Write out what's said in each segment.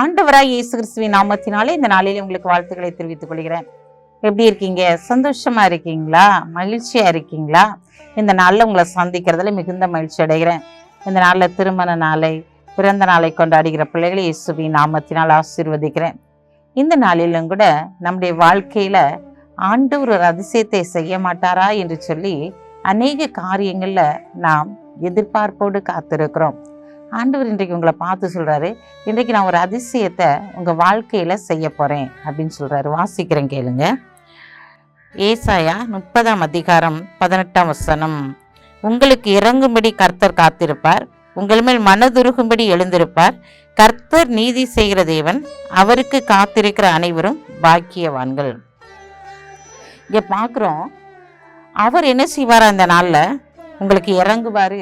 ஆண்டவராய் இயேசு கிறிஸ்துவின் நாமத்தினாலே இந்த நாளிலே உங்களுக்கு வாழ்த்துக்களை தெரிவித்துக் கொள்கிறேன். எப்படி இருக்கீங்க? சந்தோஷமா இருக்கீங்களா? மகிழ்ச்சியா இருக்கீங்களா? இந்த நாளில் உங்களை சந்திக்கிறதுல மிகுந்த மகிழ்ச்சி அடைகிறேன். இந்த நாளில் திருமண நாளை பிறந்த நாளை கொண்டாடுகிற பிள்ளைகளை இயேசுவின் நாமத்தினால் ஆசீர்வதிக்கிறேன். இந்த நாளிலும் கூட நம்முடைய வாழ்க்கையில ஆண்டவர் ஒரு அதிசயத்தை செய்ய மாட்டாரா என்று சொல்லி அநேக காரியங்கள்ல நாம் எதிர்பார்ப்போடு காத்திருக்கிறோம். ஆண்டவர் இன்றைக்கு உங்களை பார்த்து சொல்கிறாரு இன்றைக்கு நான் ஒரு அதிசயத்தை உங்கள் வாழ்க்கையில் செய்ய போகிறேன் அப்படின்னு சொல்கிறாரு வாசிக்கிறேன் கேளுங்க. ஏசாயா முப்பதாம் அதிகாரம் பதினெட்டாம் வசனம். உங்களுக்கு இறங்கும்படி கர்த்தர் காத்திருப்பார் உங்கள் மேல் மனதுருகும்படி எழுந்திருப்பார். கர்த்தர் நீதி செய்கிற தேவன் அவருக்கு காத்திருக்கிற அனைவரும் பாக்கியவான்கள். இங்கே பார்க்குறோம் அவர் என்ன செய்வார் அந்த நாளில்? உங்களுக்கு இறங்குவார்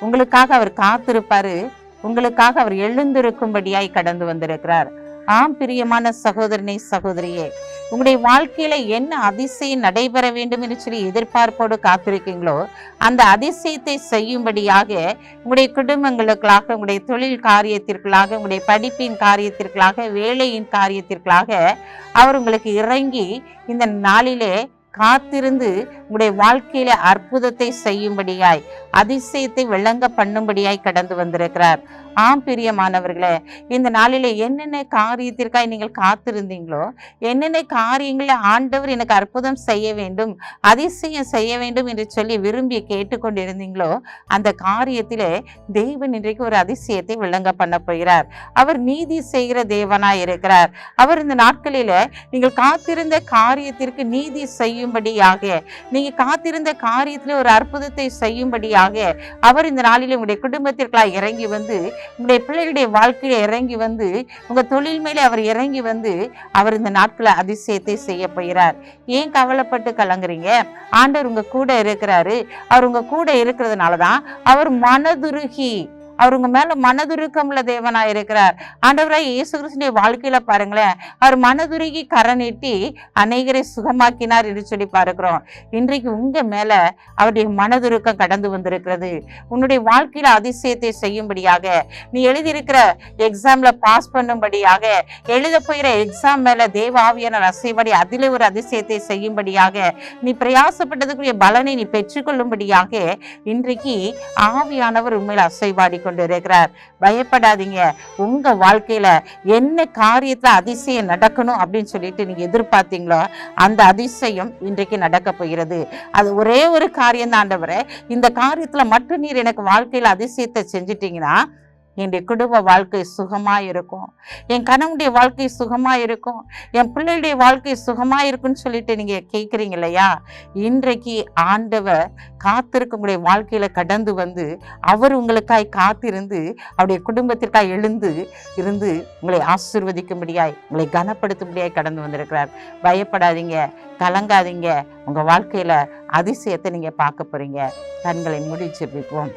உங்களுக்காக அவர் காத்திருப்பாரு. உங்களுக்காக அவர் எழுந்திருக்கும்படியாய் கடந்து வந்திருக்கிறார். ஆம் பிரியமான சகோதரனே சகோதரியே உங்களுடைய வாழ்க்கையில என்ன அதிசயம் நடைபெற வேண்டும் என்று சொல்லி எதிர்பார்ப்போடு காத்திருக்கீங்களோ அந்த அதிசயத்தை செய்யும்படியாக உங்களுடைய குடும்பங்களுக்காக உங்களுடைய தொழில் காரியத்திற்காக உங்களுடைய படிப்பின் காரியத்திற்காக வேலையின் காரியத்திற்காக அவர் உங்களுக்கு இறங்கி இந்த நாளிலே காத்திருந்து உங்களுடைய வாழ்க்கையில அற்புதத்தை செய்யும்படியாய் அதிசயத்தை விளங்க பண்ணும்படியாய் கடந்து வந்திருக்கிறார். ஆம் பிரியமானவர்களே இந்த நாளில என்னென்ன காரியத்திற்காய் நீங்கள் காத்திருந்தீங்களோ என்னென்ன காரியங்களை ஆண்டவர் எனக்கு அற்புதம் செய்ய வேண்டும் அதிசயம் செய்ய வேண்டும் என்று சொல்லி விரும்பி கேட்டுக்கொண்டிருந்தீங்களோ அந்த காரியத்திலே தெய்வன் இன்றைக்கு ஒரு அதிசயத்தை விளங்க பண்ண போகிறார். அவர் நீதி செய்கிற தேவனாய் இருக்கிறார். அவர் இந்த நாட்களில நீங்கள் காத்திருந்த காரியத்திற்கு நீதி செய்யும் செய்யும்படியாக நீங்க காத்திருந்த காரியத்திலே ஒரு அற்புதத்தை செய்யும்படியாக அவர் இந்த நாளில் உங்களுடைய குடும்பத்திற்காக இறங்கி வந்து உங்களுடைய பிள்ளைகளுடைய வாழ்க்கையில இறங்கி வந்து உங்க தொழில் மேலே அவர் இறங்கி வந்து அவர் இந்த நாட்களை அதிசயத்தை செய்ய போகிறார். ஏன் கவலைப்பட்டு கலங்குறீங்க? ஆண்டவர் உங்க கூட இருக்கிறாரு. அவர் உங்க கூட இருக்கிறதுனால தான் அவர் மனதுருகி அவர் உங்க மேல மனதுருக்கம்ல தேவனா இருக்கிறார். ஆண்டவராய் இயேசு கிறிஸ்துடைய வாழ்க்கையில பாருங்களேன் அவர் மனதுருகி கரநீட்டி அநேகரை சுகமாக்கினார் என்று சொல்லி பார்க்கிறோம். இன்றைக்கு உங்க மேல அவருடைய மனதுருக்கம் கடந்து வந்திருக்கிறது. உன்னுடைய வாழ்க்கையில அதிசயத்தை செய்யும்படியாக நீ எழுதியிருக்கிற எக்ஸாம்ல பாஸ் பண்ணும்படியாக எழுத போகிற எக்ஸாம் மேல தேவ ஆவியான அசைபடி அதிலே ஒரு அதிசயத்தை செய்யும்படியாக நீ பிரயாசப்பட்டதுக்குரிய பலனை நீ பெற்றுக்கொள்ளும்படியாக இன்றைக்கு ஆவியானவர் உண்மையில் அசைவாடி கொண்டிருக்கிறார். பயப்படாதீங்க. உங்க வாழ்க்கையில என்ன காரியத்துல அதிசயம் நடக்கணும் அப்படின்னு சொல்லிட்டு நீங்க எதிர்பார்த்தீங்களோ அந்த அதிசயம் இன்றைக்கு நடக்க போகிறது. அது ஒரே ஒரு காரியம் தான் ஆண்டவரை. இந்த காரியத்துல மட்டும் நீர் எனக்கு வாழ்க்கையில அதிசயத்தை செஞ்சிட்டீங்கன்னா என்னுடைய குடும்ப வாழ்க்கை சுகமாக இருக்கும் என் கணவனுடைய வாழ்க்கை சுகமாக இருக்கும் என் பிள்ளையுடைய வாழ்க்கை சுகமாக இருக்கும்னு சொல்லிட்டு நீங்கள் கேட்குறீங்க இல்லையா? இன்றைக்கு ஆண்டவர் காத்திருக்கவங்களுடைய உங்களுடைய கடந்து வந்து அவர் உங்களுக்காய் காத்திருந்து அவருடைய குடும்பத்திற்காய் எழுந்து இருந்து உங்களை ஆசிர்வதிக்கும்படியாய் உங்களை கனப்படுத்தும்படியாய் கடந்து வந்திருக்கிறார். பயப்படாதீங்க கலங்காதீங்க. உங்கள் வாழ்க்கையில் அதிசயத்தை நீங்கள் பார்க்க போகிறீங்க கண்களை மூடி ஜெபிப்போம்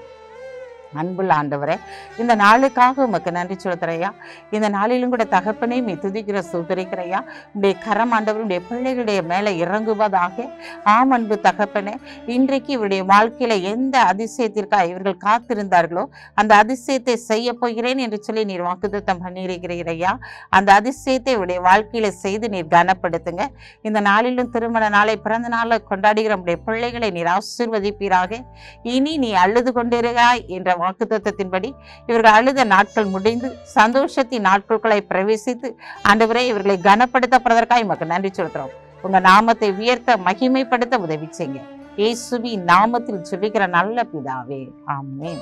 அன்புள்ள ஆண்டவரே இந்த நாளுக்காக உமக்கு நன்றி சொல்லுறையா இந்த நாளிலும் கூட தகப்பனையும் துதிக்கிற சுதரிக்கிறையா உடைய கரம் ஆண்டவருடைய பிள்ளைகளுடைய மேலே இறங்குவதாக. ஆம் அன்பு தகப்பனே இன்றைக்கு இவருடைய வாழ்க்கையில எந்த அதிசயத்திற்காக இவர்கள் காத்திருந்தார்களோ அந்த அதிசயத்தை செய்ய போகிறேன் என்று சொல்லி நீர் வாக்குத்தம் பண்ணியிருக்கிறீரையா அந்த அதிசயத்தை இவருடைய வாழ்க்கையில செய்து நீர் கனப்படுத்துங்க. இந்த நாளிலும் திருமண நாளை பிறந்த நாளை கொண்டாடுகிற உடைய பிள்ளைகளை நீர் ஆசீர்வதிப்பீராக. இனி நீ அழுது கொண்டிருக்காய் என்ற வாக்குத்தத்தின்படி இவர்கள் அழுத நாட்கள் முடிந்து சந்தோஷத்தின் நாட்களுக்குள்ளே பிரவேசித்து ஆண்டவரே இவர்களை கனப்படுத்தப்படுவதற்காக எமக்கு நன்றி சொல்கிறோம் உங்க நாமத்தை உயர்த்த மகிமைப்படுத்த உதவி செய்யுங்க. இயேசுவி நாமத்தில் ஜெபிக்கிற நல்ல பிதாவே. ஆமேன்.